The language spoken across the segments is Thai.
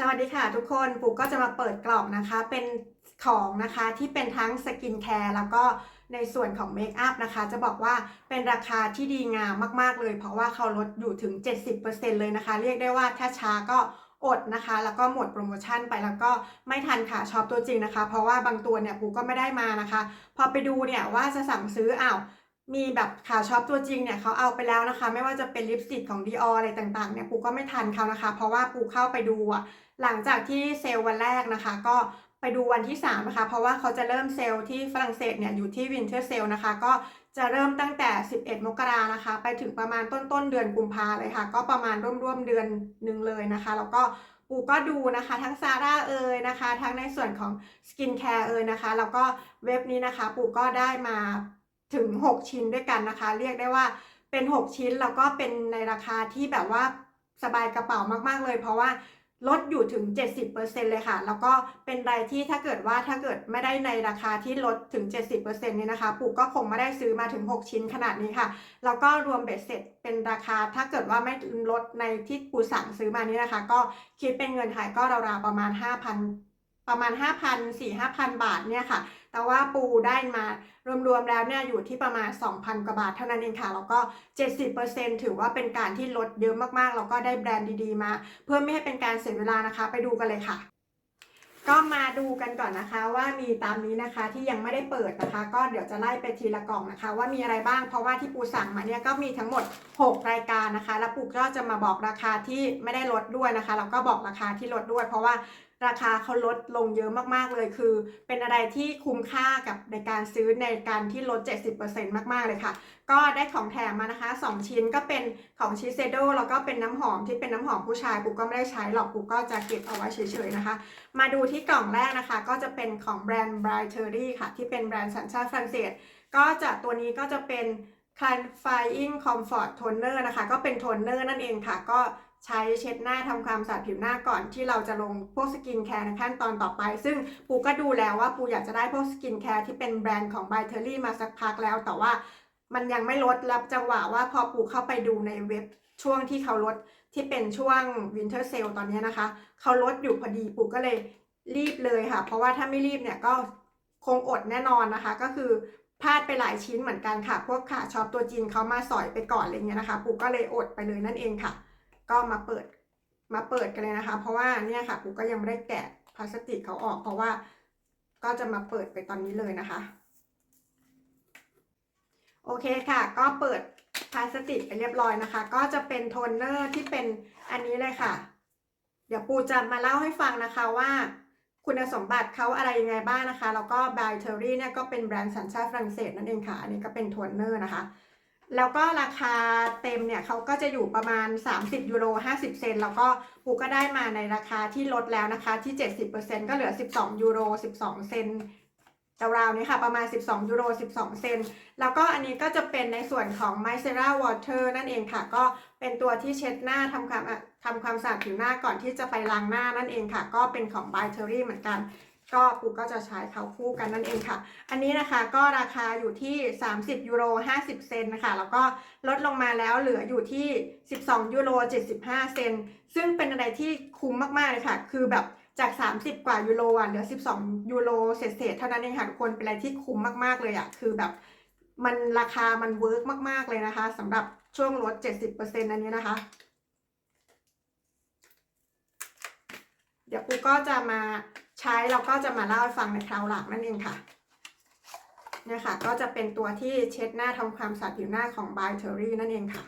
สวัสดีค่ะทุกคนปุ๊กก็จะมาเปิดกล่องนะคะเป็นของนะคะที่เป็นทั้งสกินแคร์แล้วก็ในส่วนของเมคอัพนะคะ จะบอกว่าเป็นราคาที่ดีงามมาก ๆ เลย เพราะว่าเขาลดอยู่ถึง 70%เลยนะคะ เรียกได้ว่าถ้าช้าก็อดนะคะ แล้วก็หมดโปรโมชั่นไปแล้วก็ไม่ทันค่ะช็อปตัวจริงนะคะ เพราะว่าบางตัวเนี่ยปุ๊กก็ไม่ได้มานะคะ พอไปดูเนี่ยว่าจะสั่งซื้ออ้าว มีแบบขาช็อปตัวจริงเนี่ยเขาเอาไปแล้วนะคะ ไม่ว่าจะเป็นลิปสติกของ Dior อะไรต่างๆเนี่ยปูก็ไม่ทันเขานะคะ เพราะว่าปูเข้าไปดูอะหลังจากที่เซลล์วันแรกนะคะ ก็ไปดูวันที่3นะคะ เพราะว่าเขาจะเริ่มเซลล์ที่ฝรั่งเศสเนี่ยอยู่ที่วินเทอร์เซลนะคะ ก็จะเริ่มตั้งแต่ 11 มกรานะคะ ไปถึงประมาณต้นต้นเดือนกุมภาเลยค่ะ ก็ประมาณร่วมๆเดือนหนึ่งเลยนะคะ แล้วก็ปูก็ดูนะคะ ทั้งซาร่าเอ่ยนะคะ ทั้งในส่วนของสกินแคร์เอ่ยนะคะ แล้วก็เว็บนี้นะคะปูก็ได้มา ถึง 6 ชิ้นด้วยกันนะคะ เรียกได้ว่าเป็น 6 ชิ้นแล้วก็เป็นในราคาที่แบบว่าสบายกระเป๋ามากๆเลย เพราะว่าลดอยู่ถึง 70%เลยค่ะ แล้วก็เป็นรายที่ถ้าเกิดว่าถ้าเกิดไม่ได้ในราคาที่ลดถึง 70%นี่นะคะปู่ก็คงไม่ได้ซื้อมาถึง 6 ชิ้นขนาดนี้ค่ะ แล้วก็รวมเบ็ดเสร็จเป็นราคาถ้าเกิดว่าไม่ลดในที่ปู่สั่งซื้อมานี้นะคะ ก็คิดเป็นเงินไทยก็ราวๆประมาณ 5,000 ประมาณ 5,000 4 5,000 บาทเนี่ยค่ะ แต่ว่าปูได้มารวมๆแล้วเนี่ยอยู่ที่ประมาณ 2,000 กว่าบาทเท่านั้นเองค่ะแล้วก็ 70%ถือว่าเป็นการที่ลดเยอะมากๆ แล้วก็ได้แบรนด์ดีๆ มา เพื่อไม่ให้เป็นการเสียเวลานะคะ ไปดูกันเลยค่ะก็มาดูกันก่อนนะคะว่ามีตามนี้นะคะที่ยังไม่ได้เปิดนะคะ ก็เดี๋ยวจะไล่ไปทีละกล่องนะคะ ว่ามีอะไรบ้างเพราะว่าที่ปูสั่งมาเนี่ยก็มีทั้งหมด 6 รายการนะคะ แล้วปูก็จะมาบอกราคาที่ไม่ได้ลดด้วยนะคะแล้วก็บอกราคาที่ลดด้วย เพราะว่า ราคาเขาลดลงเยอะมากๆเลยคือ เป็นอะไรที่คุ้มค่ากับในการซื้อในการที่ลด 70%มากๆเลยค่ะ ก็ได้ของแถมมานะคะ 2 ชิ้นก็เป็นของชิเซโดแล้วก็เป็นน้ำหอมที่เป็นน้ำหอมผู้ชายปูก็ไม่ได้ใช้หรอกปูก็จะเก็บเอาไว้เฉยๆนะคะ มาดูที่กล่องแรกนะคะ ก็จะเป็นของแบรนด์ b r i g h t e r y ค่ะ ที่เป็นแบรนด์สัญชาติฝรั่งเศส ก็จะตัวนี้ก็จะเป็น Clarifying Comfort Toner นะคะ ก็เป็นโทนเนอร์นั่นเองค่ะ ก็ ใช้เช็ดหน้าทำความสะอาดผิวหน้าก่อนที่เราจะลงพวกสกินแคร์ในขั้นตอนต่อไป ซึ่งปูก็ดูแล้วว่าปูอยากจะได้พวกสกินแคร์ที่เป็นแบรนด์ของ Brighterry มาสักพักแล้ว แต่ว่ามันยังไม่ลดรับจังหวะว่าพอปูเข้าไปดูในเว็บช่วงที่เขาลดที่เป็นช่วง Winter Sale ตอนนี้นะคะ เขาลดอยู่พอดีปูก็เลยรีบเลยค่ะ เพราะว่าถ้าไม่รีบเนี่ยก็คงอดแน่นอนนะคะ ก็คือพลาดไปหลายชิ้นเหมือนกันค่ะ พวกขาช็อปตัวจีนเขามาสอยไปก่อนอะไรเงี้ยนะคะ ปูก็เลยอดไปเลยนั่นเองค่ะ ก็มาเปิดมาเปิดกันเลยนะคะ เพราะว่าเนี่ยค่ะปูก็ยังไม่ได้แกะพลาสติกเขาออก เพราะว่าก็จะมาเปิดไปตอนนี้เลยนะคะ โอเคค่ะ ก็เปิดพลาสติกไปเรียบร้อยนะคะ ก็จะเป็นโทนเนอร์ที่เป็นอันนี้เลยค่ะ เดี๋ยวปูจะมาเล่าให้ฟังนะคะว่าคุณสมบัติเขาอะไรยังไงบ้างนะคะ แล้วก็บ y เทอรี่เนี่ยก็เป็นแบรนด์สัญชาติฝรั่งเศสนั่นเองค่ะ อันนี้ก็เป็นโทนเนอร์นะคะ แล้วก็ราคาเต็มเนี่ยเขาก็จะอยู่ประมาณ 30 ยูโร 50 เซนแล้วก็ปูก็ได้มาในราคาที่ลดแล้วนะคะที่ 70%ก็เหลือ 12 ยูโร 12 เซนราวๆนี้ค่ะ ประมาณ 12 ยูโร 12 เซนแล้วก็อันนี้ก็จะเป็นในส่วนของ m y c e r a Water นั่นเองค่ะ ก็เป็นตัวที่เช็ดหน้าทำความอะทำความสะอาดผิวหน้าก่อนที่จะไปล้างหน้านั่นเองค่ะ ก็เป็นของ b y t e r y เหมือนกัน ก็ปูก็จะใช้เขาคู่กันนั่นเองค่ะ อันนี้นะคะก็ราคาอยู่ที่ 30ยูโร50 เซนนะคะ แล้วก็ลดลงมาแล้วเหลืออยู่ที่ 12ยูโร75 เซน ซึ่งเป็นอะไรที่คุ้มมากๆเลยค่ะ คือแบบจาก 30 กว่ายูโรอะเหลือ 12ยูโรเศษๆเท่านั้นเองค่ะทุกคนเป็นอะไรที่คุ้มมากๆเลยอะคือแบบมันราคามันเวิร์กมากๆเลยนะคะสำหรับช่วงลด 70%อันนี้นะคะ เดี๋ยวปูก็จะมา ใช้แล้วก็จะมาเล่าให้ฟังในคราวหลังนั่นเองค่ะเนี่ยค่ะ ก็จะเป็นตัวที่เช็ดหน้าทำความสะอาดผิวหน้าของ b y t e r r y นั่นเองค่ะ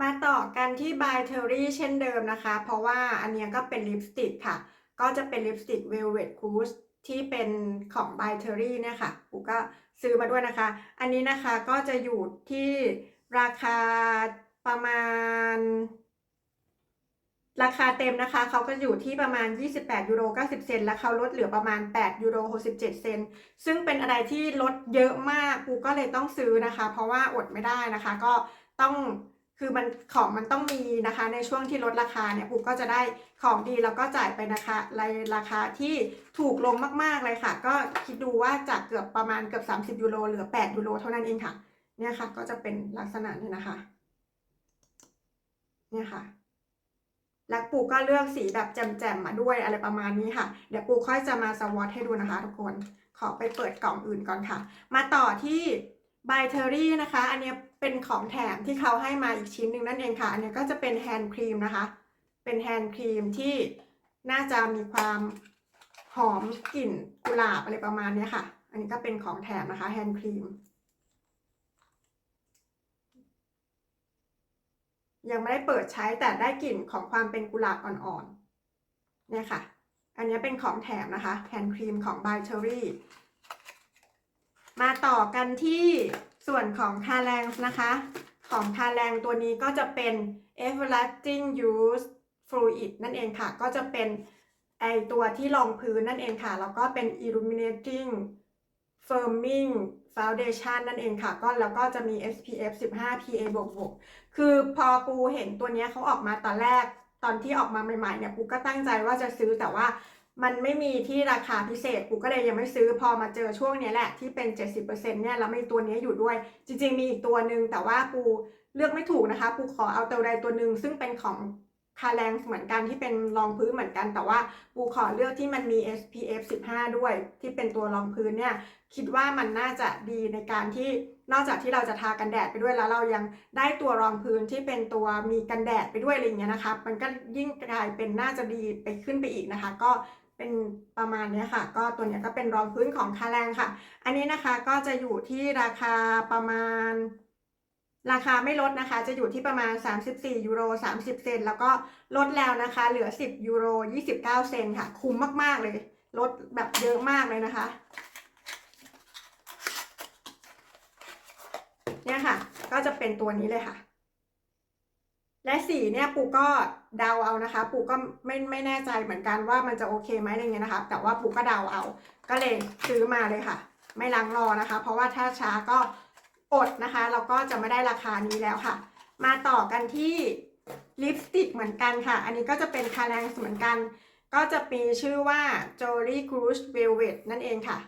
มาต่อกันที่ b y t e r r y เช่นเดิมนะคะ เพราะว่าอันนี้ก็เป็นลิปสติกค่ะ ก็จะเป็นลิปสติก Velvet Cruise ที่เป็นของ b y t e r r y เนี่ยค่ะปูก็ซื้อมาด้วยนะคะ อันนี้นะคะก็จะอยู่ที่ราคาประมาณ ราคาเต็มนะคะเขาก็อยู่ที่ประมาณ 28ยูโร90 เซนแล้วเขาลดเหลือประมาณ8ยูโร67 เซนซึ่งเป็นอะไรที่ลดเยอะมากปูก็เลยต้องซื้อนะคะ เพราะว่าอดไม่ได้นะคะ ก็ต้องคือมันของมันต้องมีนะคะ ในช่วงที่ลดราคาเนี่ยปูก็จะได้ของดีแล้วก็จ่ายไปนะคะในราคาที่ถูกลงมากๆเลยค่ะ ก็คิดดูว่าจากเกือบประมาณเกือบ30ยูโรเหลือ8ยูโรเท่านั้นเองค่ะ เนี่ยค่ะก็จะเป็นลักษณะนี้นะคะ เนี่ยค่ะ แล้วปูก็เลือกสีแบบแจ่มๆมาด้วยอะไรประมาณนี้ค่ะ เดี๋ยวปูค่อยจะมาสวอตให้ดูนะคะทุกคน ขอไปเปิดกล่องอื่นก่อนค่ะ มาต่อที่บเทอรี่นะคะ อันนี้เป็นของแถมที่เขาให้มาอีกชิ้นหนึ่งนั่นเองค่ะ อันนี้ก็จะเป็นแฮนด์ครีมนะคะ เป็นแฮนด์ครีมที่น่าจะมีความหอมกลิ่นกุหลาบอะไรประมาณนี้ค่ะ อันนี้ก็เป็นของแถมนะคะแฮนด์ครีม ยังไม่ได้เปิดใช้แต่ได้กลิ่นของความเป็นกุหลาบอ่อนๆเนี่ยค่ะ อันนี้เป็นของแถมนะคะแฮนด์ครีมของ by Cherry มาต่อกันที่ส่วนของคาแรงนะคะ ของคาแรงตัวนี้ก็จะเป็น everlasting use fluid นั่นเองค่ะ ก็จะเป็นไอตัวที่รองพื้นนั่นเองค่ะ แล้วก็เป็น illuminating firming foundation นั่นเองค่ะ ก็แล้วก็จะมี SPF 15 PA บวกบวกคือพอปูเห็นตัวนี้เขาออกมาตอนแรก ตอนที่ออกมาใหม่ๆเนี่ยปูก็ตั้งใจว่าจะซื้อแต่ว่ามันไม่มีที่ราคาพิเศษปูก็เลยยังไม่ซื้อพอมาเจอช่วงนี้แหละที่เป็น 70%เนี่ยแล้วมีตัวนี้อยู่ด้วย จริง ๆ มีอีกตัวหนึ่งแต่ว่าปูเลือกไม่ถูกนะคะปูขอเอาตัวใดตัวหนึ่งซึ่งเป็นของคาแรงเหมือนกันที่เป็นรองพื้นเหมือนกัน แต่ว่าปูขอเลือกที่มันมี SPF 15 ด้วย ที่เป็นตัวรองพื้นเนี่ย คิดว่ามันน่าจะดีในการที่นอกจากที่เราจะทากันแดดไปด้วยแล้วเรายังได้ตัวรองพื้นที่เป็นตัวมีกันแดดไปด้วยอะไรเงี้ยนะคะมันก็ยิ่งกลายเป็นน่าจะดีไปขึ้นไปอีกนะคะ ก็เป็นประมาณเนี้ยค่ะ ก็ตัวเนี้ยก็เป็นรองพื้นของคาแรงค่ะ อันนี้นะคะก็จะอยู่ที่ราคาประมาณ ราคาไม่ลดนะคะ จะอยู่ที่ประมาณ 34ยูโร30 เซนแล้วก็ลดแล้วนะคะ เหลือ 10ยูโร29 เซนค่ะ คุ้มมากๆเลย ลดแบบเยอะมากเลยนะคะ เนี่ยค่ะ ก็จะเป็นตัวนี้เลยค่ะ และสีเนี่ยปูก็เดาเอานะคะ ปูก็ไม่ไม่แน่ใจเหมือนกันว่ามันจะโอเคไหมอะไรเงี้ยนะคะ แต่ว่าปูก็เดาเอา ก็เลยซื้อมาเลยค่ะ ไม่ลังรอนะคะ เพราะว่าถ้าช้าก็อดนะคะ เราก็จะไม่ได้ราคานี้แล้วค่ะ มาต่อกันที่ลิปสติกเหมือนกันค่ะ อันนี้ก็จะเป็นคาแรงเหมือนกัน ก็จะมีชื่อว่า Jolly Cruise Velvet นั่นเองค่ะ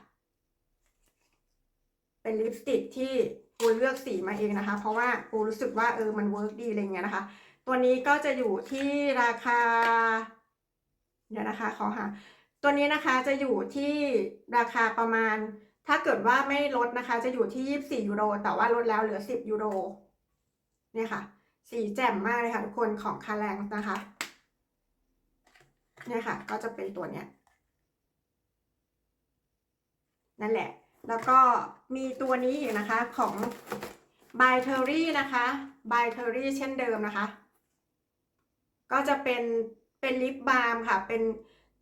เป็นลิปสติกที่ ปูเลือกสีมาเองนะคะ เพราะว่าปูรู้สึกว่าเออมันเวิร์กดีอะไรเงี้ยนะคะ ตัวนี้ก็จะอยู่ที่ราคา เดี๋ยวนะคะขอหาตัวนี้นะคะจะอยู่ที่ราคาประมาณ ถ้าเกิดว่าไม่ลดนะคะ จะอยู่ที่ 24 ยูโร แต่ว่าลดแล้วเหลือ 10 ยูโรเนี่ยค่ะ สีแจ่มมากเลยค่ะทุกคนของคาแรงนะคะเนี่ยค่ะ ก็จะเป็นตัวเนี้ยนั่นแหละ แล้วก็มีตัวนี้อีกนะคะของ by t e r r y นะคะ by t e r r y เช่นเดิมนะคะ ก็จะเป็นเป็นลิปบาล์มค่ะเป็น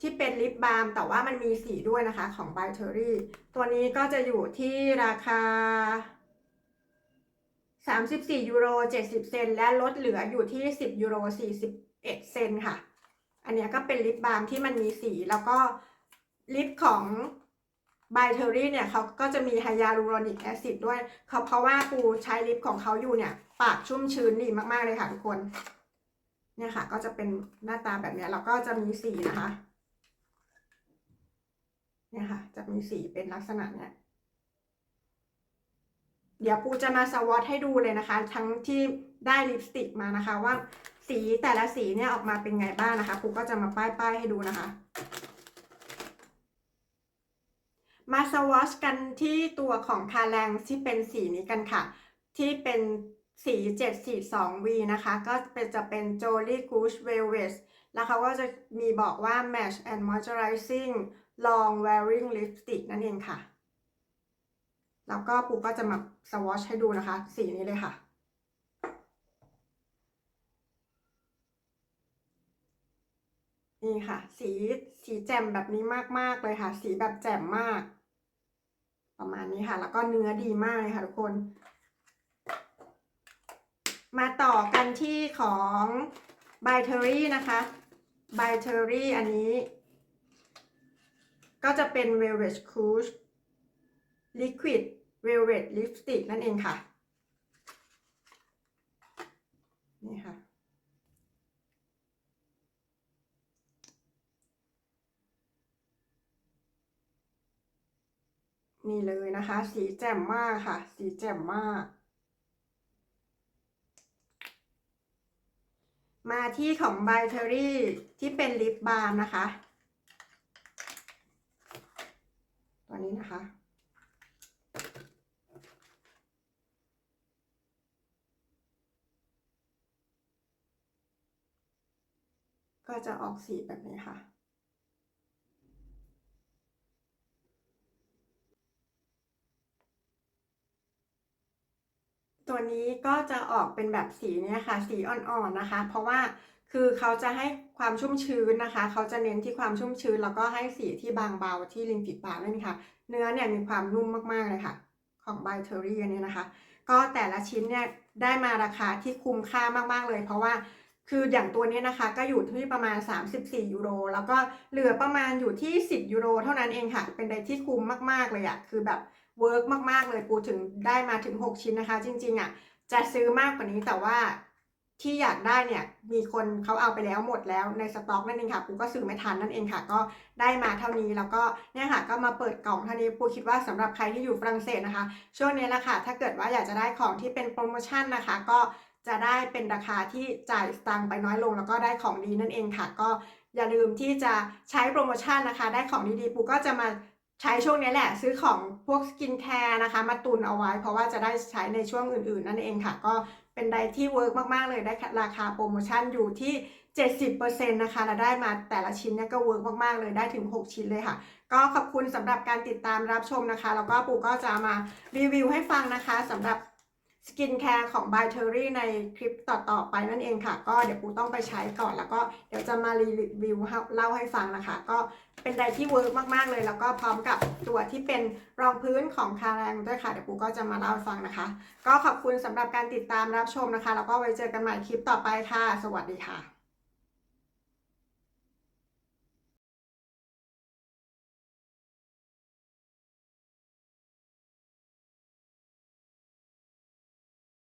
ที่เป็นลิปบาล์มแต่ว่ามันมีสีด้วยนะคะของ by t e r r y ตัวนี้ก็จะอยู่ที่ราคา 34ยูโร70 เซนและลดเหลืออยู่ที่ 10ยูโร41 เซนค่ะ อันนี้ก็เป็นลิปบาล์มที่มันมีสีแล้วก็ลิปของ บเทอรี่เนี่ยเขาก็จะมีไฮยาลูรอนิกแอซิดด้วยเขาเพราะว่าปูใช้ลิปของเขาอยู่เนี่ย ปากชุ่มชื้นดีมากๆเลยค่ะทุกคน เนี่ยค่ะ ก็จะเป็นหน้าตาแบบนี้แล้วก็จะมีสีนะคะ เนี่ยค่ะ จะมีสีเป็นลักษณะเนี้ยเดี๋ยวปูจะมาสวอตให้ดูเลยนะคะ ทั้งที่ได้ลิปสติกมานะคะ ว่าสีแต่ละสีเนี่ยออกมาเป็นไงบ้างนะคะปูก็จะมาป้ายๆให้ดูนะคะ มาสวอชกันที่ตัวของคาแรงที่เป็นสีนี้กันค่ะ ที่เป็นสี 742V นะคะ ก็เป็นจะเป็น Jolly Goose Velvet แล้วเขาก็จะมีบอกว่า Match and Moisturizing Long Wearing Lipstick นั่นเองค่ะ แล้วก็ปูก็จะมาสวอชให้ดูนะคะ สีนี้เลยค่ะนี่ค่ะ สีสีแจ่มแบบนี้มาก ๆ เลยค่ะ สีแบบแจ่มมาก ประมาณนี้ค่ะ แล้วก็เนื้อดีมากเลยค่ะทุกคน มาต่อกันที่ของ b y t e r r y นะคะ b y t e r r y อันนี้ ก็จะเป็น Velvet Rouge Liquid Velvet Lipstick นั่นเองค่ะ นี่ค่ะ นี่เลยนะคะ สีแจ่มมากค่ะ สีแจ่มมาก มาที่ของ by t e r r y ที่เป็นลิปบาล์มนะคะ ตัวนี้นะคะก็จะออกสีแบบนี้ค่ะ ตัวนี้ก็จะออกเป็นแบบสีเนี่ยค่ะ สีอ่อนๆนะคะ เพราะว่าคือเขาจะให้ความชุ่มชื้นนะคะ เขาจะเน้นที่ความชุ่มชื้น แล้วก็ให้สีที่บางเบาที่ริมฝีปากนั่ค่ะ เนื้อเนี่ยมีความนุ่มมากๆเลยค่ะ ของไบเทอรี่อันนี้นะคะ ก็แต่ละชิ้นเนี่ยได้มาราคาที่คุ้มค่ามากๆเลย เพราะว่าคืออย่างตัวนี้นะคะ ก็อยู่ที่ประมาณ 34 ยูโร แล้วก็เหลือประมาณอยู่ที่ 10 ยูโร เท่านั้นเองค่ะ เป็นอะไรที่คุ้มมากๆเลยอะคือแบบ เวิร์กมาก ๆ เลยปูถึงได้มาถึง 6 ชิ้นนะคะ จริง ๆอะจะซื้อมากกว่านี้แต่ว่าที่อยากได้เนี่ยมีคนเขาเอาไปแล้วหมดแล้วในสต็อกนั่นเองค่ะปูก็ซื้อไม่ทันนั่นเองค่ะ ก็ได้มาเท่านี้แล้วก็เนี่ยค่ะก็มาเปิดกล่องเท่านี้ปูคิดว่าสำหรับใครที่อยู่ฝรั่งเศสนะคะ ช่วงนี้แหละค่ะถ้าเกิดว่าอยากจะได้ของที่เป็นโปรโมชั่นนะคะ ก็จะได้เป็นราคาที่จ่ายสตังค์ไปน้อยลง แล้วก็ได้ของดีนั่นเองค่ะ ก็อย่าลืมที่จะใช้โปรโมชั่นนะคะ ได้ของดีๆปูก็จะมา ใช้ช่วงนี้แหละ ซื้อของพวกสกินแคร์นะคะ มาตุนเอาไว้ เพราะว่าจะได้ใช้ในช่วงอื่นๆ นั่นเองค่ะ ก็เป็นไดที่เวิร์กมากๆเลยได้ราคาโปรโมชั่นอยู่ที่ 70%นะคะและได้มาแต่ละชิ้นเนี่ยก็เวิร์กมากๆเลยได้ถึง 6 ชิ้นเลยค่ะ ก็ขอบคุณสำหรับการติดตามรับชมนะคะ แล้วก็ปูก็จะมารีวิวให้ฟังนะคะสำหรับสกินแคร์ของ by t e r r y ในคลิปต่อ ๆ ไปนั่นเองค่ะ ก็เดี๋ยวปูต้องไปใช้ก่อนแล้วก็เดี๋ยวจะมารีวิวเล่าให้ฟังนะคะ ก็ เป็นไดที่เวิร์กมากๆเลย แล้วก็พร้อมกับตัวที่เป็นรองพื้นของคาแรงด้วยค่ะ เดี๋ยวปูก็จะมาเล่าฟังนะคะ ก็ขอบคุณสำหรับการติดตามรับชมนะคะ แล้วก็ไว้เจอกันใหม่คลิปต่อไปค่ะ สวัสดีค่ะ